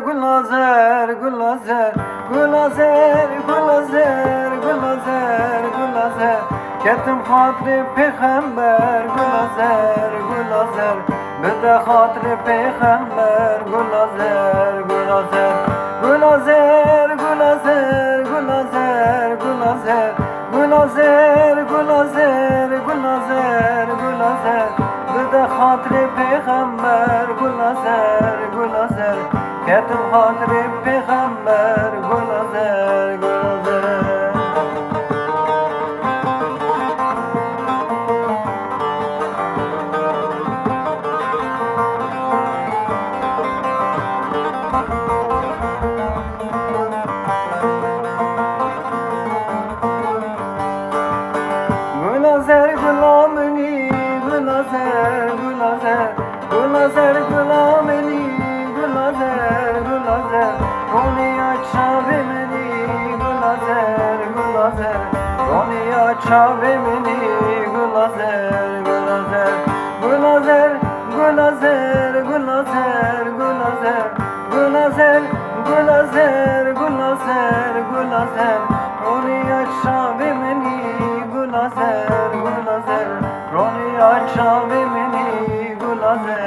Gulazer, Gulazer, Gulazer, Gulazer, Gulazer, Gulazer. Ketim hatri peygamber, Gulazer, Gulazer. Bide hatri peygamber, Gulazer, Gulazer. Gulazer, Gulazer, Gulazer, Gulazer. Gulazer, Gulazer, Gulazer, Gulazer. Bide hatri peygamber, Gulazer, Gulazer Ketm hatri peygamber gulazer gulazer. Gülazer gülameni Gülazer gülazer Gülazer gülameni glazer Zonia çavemini glazer glazer glazer glazer glazer glazer glazer glazer glazer glazer Zonia çavemini glazer glazer Zonia çavemini glazer